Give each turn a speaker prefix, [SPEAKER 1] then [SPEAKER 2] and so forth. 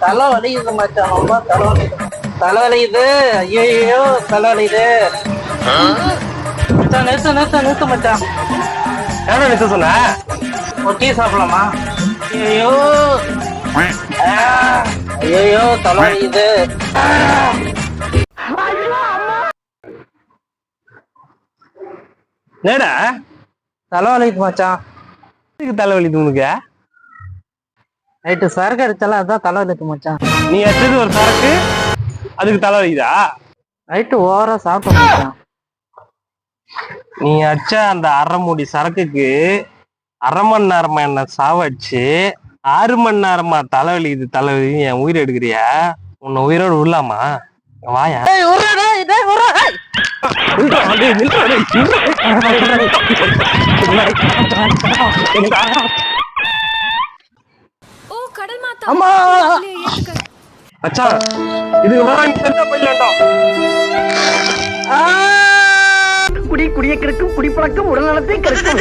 [SPEAKER 1] தலை வலிக்குது மச்சான் ரொம்ப தலை வலிக்குது தலை வலிக்குது ஐயோ தலை வலிக்குது மச்சான் நிறுத்து நிறுத்து நிறுத்து மச்சான்.
[SPEAKER 2] எவ்வளோ நிறுத்த சொன்ன?
[SPEAKER 1] ஒரு டீ சாப்பிடலாமா? ஐயோ ஐயோ தலை வலிக்குது
[SPEAKER 2] நேடா
[SPEAKER 1] தலை வலிக்குது மச்சான்.
[SPEAKER 2] இதுக்கு தலைவலி உனக்கு?
[SPEAKER 1] நைட்டு சரக்கு அடிச்சாலும் அதான் தலை வலிக்குது மச்சான்.
[SPEAKER 2] நீ அடிச்சது ஒரு சரக்கு அதுக்கு தலைவலிக்குதா
[SPEAKER 1] நைட்டு ஓவரா சாப்பிட்டோம் மச்சான்.
[SPEAKER 2] நீ அடிச்ச அந்த அரை மூடி சரக்குக்கு அரை மணி நேரமா என்ன சாவடிச்சு ஆறு மணி நேரமா தலைவலிக்குது தலைவலி என் உயிர் எடுக்கிறியா? உன்னை உயிரோடு விடலாமா? வாயா.
[SPEAKER 1] டேய் அம்மா!
[SPEAKER 3] அவளை ஏத்துக்க
[SPEAKER 4] குடி குடிய கெடுக்கும் குடிப்பழக்கம் உடல்நலத்தை கருக்கும்